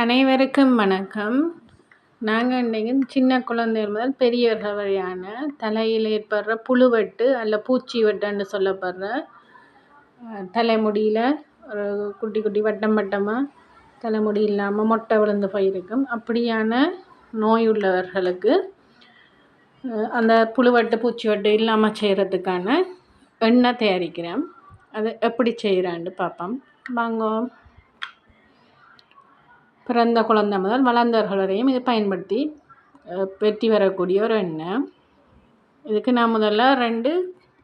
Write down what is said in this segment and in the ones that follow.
அனைவருக்கும் வணக்கம். நாங்கள் இன்றைக்கு சின்ன குழந்தைகள் முதல் பெரியவர்கள் வரையான தலையில் ஏற்படுற புழுவெட்டு அல்ல பூச்சி வெட்டுன்னு சொல்லப்படுற தலைமுடியில் ஒரு குட்டி குட்டி வட்டம் வட்டமாக தலைமுடி இல்லாமல் மொட்டை விழுந்து போயிருக்கும். அப்படியான நோய் உள்ளவர்களுக்கு அந்த புழுவெட்டு பூச்சி வெட்டு இல்லாமல் செய்கிறதுக்கான எண்ணெய் தயாரிக்கிறேன் அது எப்படி செய்கிறான்னு பார்ப்போம். வாங்கோ. பிறந்த குழந்தை முதல் வளர்ந்தவர்கள் வரையும் இதை பயன்படுத்தி பெற்றி வரக்கூடிய ஒரு எண்ணெய் இதுக்கு நான் முதல்ல ரெண்டு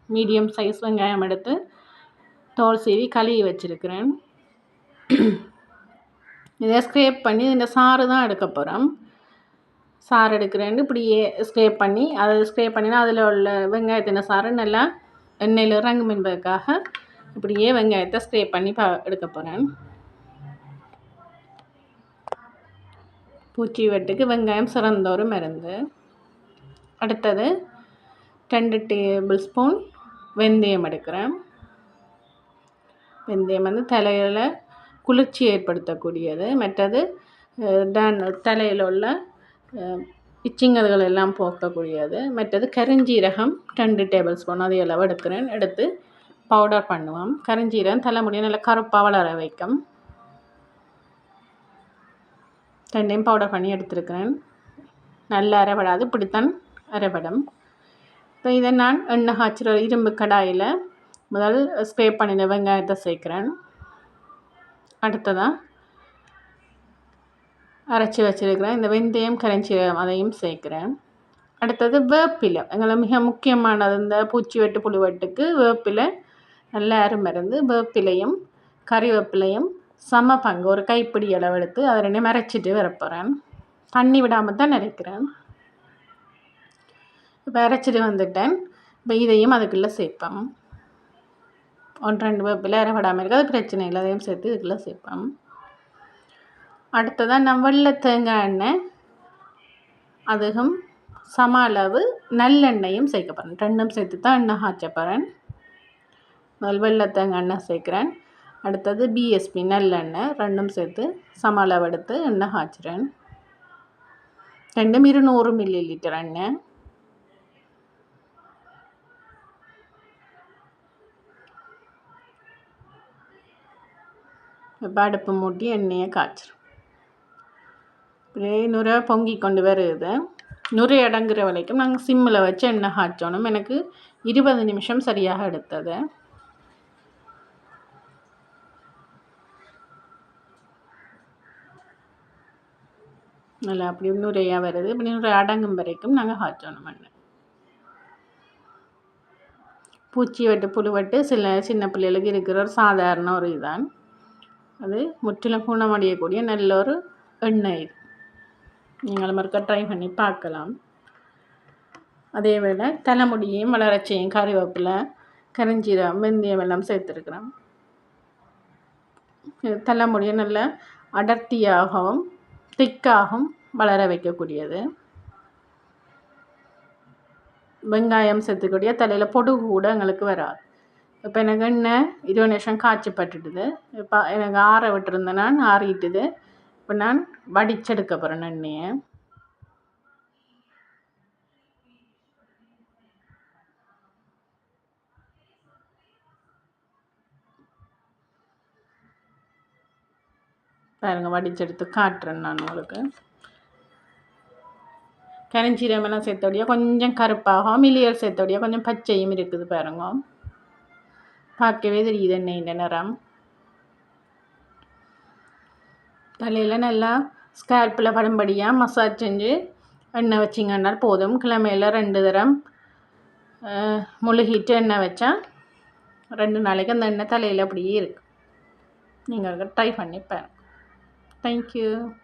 மீடியம் சைஸ் வெங்காயம் எடுத்து தோல் சீவி கழுவி வச்சுருக்கிறேன். இதை ஸ்க்ரேப் பண்ணி இந்த சாறு தான் எடுக்க போகிறோம் சாறு எடுக்கிறேன். இப்படியே ஸ்க்ரேப் பண்ணி அதை ஸ்க்ரேப் பண்ணினா அதில் உள்ள வெங்காயத்தின சாறு நல்லா எண்ணெயில் இறங்கும் என்பதற்காக இப்படியே வெங்காயத்தை ஸ்க்ரேப் பண்ணி ப எடுக்க போகிறேன் பூச்சி வெட்டுக்கு வெங்காயம் சிறந்தொரு மருந்து. அடுத்தது ரெண்டு டேபிள் ஸ்பூன் வெந்தயம் எடுக்கிறேன். வெந்தயம் வந்து தலையில் குளிர்ச்சி ஏற்படுத்தக்கூடியது. மற்றது டன் தலையில் உள்ள இச்சிங்கல்கள் எல்லாம் போக்கக்கூடியது. மற்றது கருஞ்சீரகம் ரெண்டு டேபிள் ஸ்பூன் அதை அளவு எடுக்கிறேன். எடுத்து பவுடர் பண்ணுவோம். கருஞ்சீரகம் தலைமுடியை நல்லா கருப்பாக வளர வைக்கும். ரெண்டையும் பவுடர் பண்ணி எடுத்துருக்கிறேன். நல்ல அரைபடாது இப்படித்தான் அரைபடம் இப்போ இதை நான் எண்ணெய் காய்ச்சிற இரும்பு கடாயில் முதல் ஸ்ப்ரே பண்ணின வெங்காயத்தை சேர்க்குறேன். அடுத்ததாக அரைச்சி வச்சுருக்கிறேன் இந்த வெந்தயம் கரைஞ்சி அதையும் சேர்க்குறேன். அடுத்தது வேப்பிலை. எங்களை மிக முக்கியமானது இந்த பூச்சி வெட்டு புழு வெட்டுக்கு வேப்பிலை நல்ல அருமருந்து வேப்பிலையும் கறிவேப்பிலையும் சம பங்கு ஒரு கைப்பிடி அளவு எடுத்து அதை ரெண்டையும் மறைச்சிட்டு வரப்போகிறேன் தண்ணி விடாமல் தான் நினைக்கிறேன். இப்போ அரைச்சிட்டு வந்துட்டேன். இப்போ இதையும் அதுக்குள்ளே சேர்ப்பேன் ஒன்று ரெண்டு வேப்பில் விடாமல் இருக்குது அது பிரச்சனை இல்லை. அதையும் சேர்த்து இதுக்குள்ளே சேர்ப்பேன் அடுத்ததாக நான் வெள்ளை தேங்காய் எண்ணெய் அதுவும் சம அளவு நல்லெண்ணெயும் சேர்க்க போகிறேன் ரெண்டும் சேர்த்து தான் எண்ணெய் காய்ச்ச போகிறேன் முதல் வெள்ளை தேங்காய் எண்ணெய் சேர்க்குறேன். அடுத்தது பிஎஸ்பி நல்லெண்ணெய் ரெண்டும் சேர்த்து சம அளவு எடுத்து எண்ணெய் காய்ச்சிறேன். ரெண்டும் இருநூறு மில்லி லிட்டர் எண்ணெய். இப்போ அடுப்பு மூட்டி எண்ணெயை காய்ச்சிரும் இப்படியே நுரை பொங்கி கொண்டு வருது. நுரை அடங்குற வரைக்கும் நாங்கள் சிம்மில் வச்சு எண்ணெய் காய்ச்சோணும். எனக்கு இருபது நிமிஷம் சரியாக எடுத்தது. நல்லா அப்படி நுரையாக வருது. இப்படி நுரை அடங்கும் வரைக்கும் நாங்கள் காய்ச்சணும் மண் பூச்சி வெட்டு புழுவெட்டு சில சின்ன பிள்ளைகளுக்கு இருக்கிற ஒரு சாதாரண ஒரு இதுதான் அது முற்றிலும் குணமடையக்கூடிய நல்ல ஒரு எண்ணெய் இது. நீங்கள் மறுக்க ட்ரை பண்ணி பார்க்கலாம். அதே வேளை தலைமுடியையும் வளரச்சையும் கறிவேப்பிலை கரிஞ்சீரம் வெந்தயம் எல்லாம் சேர்த்துருக்குறோம். தலைமுடியை நல்ல அடர்த்தியாகவும் திக்காகவும் வளர வைக்கக்கூடியது. வெங்காயம் சேர்த்துக்கூடிய தலையில் பொடுகு கூட எங்களுக்கு வராது. இப்போ எனக்கு எண்ணெய் இருபது நிமிஷம் காய்ச்சப்பட்டுட்டுது இப்போ எனக்கு ஆற விட்டுருந்தேன் நான் ஆறிட்டுது. இப்போ நான் வடிச்செடுக்க போகிறேன் எண்ணெயை. பாருங்கள் வடிச்செடுத்து காட்டுறேன் நான் உங்களுக்கு. கரிஞ்சீரகமெல்லாம் சேர்த்தோடைய கொஞ்சம் கருப்பாகும் மில்லியல் சேர்த்தோடைய கொஞ்சம் பச்சையும் இருக்குது பாருங்க. பார்க்கவே தெரியுது எண்ணெய் இந்த நிறம். தலையில் நல்லா ஸ்கேல்பில் படும்படியாக மசாஜ் செஞ்சு எண்ணெய் வச்சிங்கன்னால் போதும். கிழமையில் ரெண்டு தரம் முழுகிட்டு எண்ணெய் வச்சா ரெண்டு நாளைக்கு அந்த எண்ணெய் தலையில் அப்படியே இருக்குது நீங்கள் ட்ரை பண்ணி பாருங்கள் Thank you.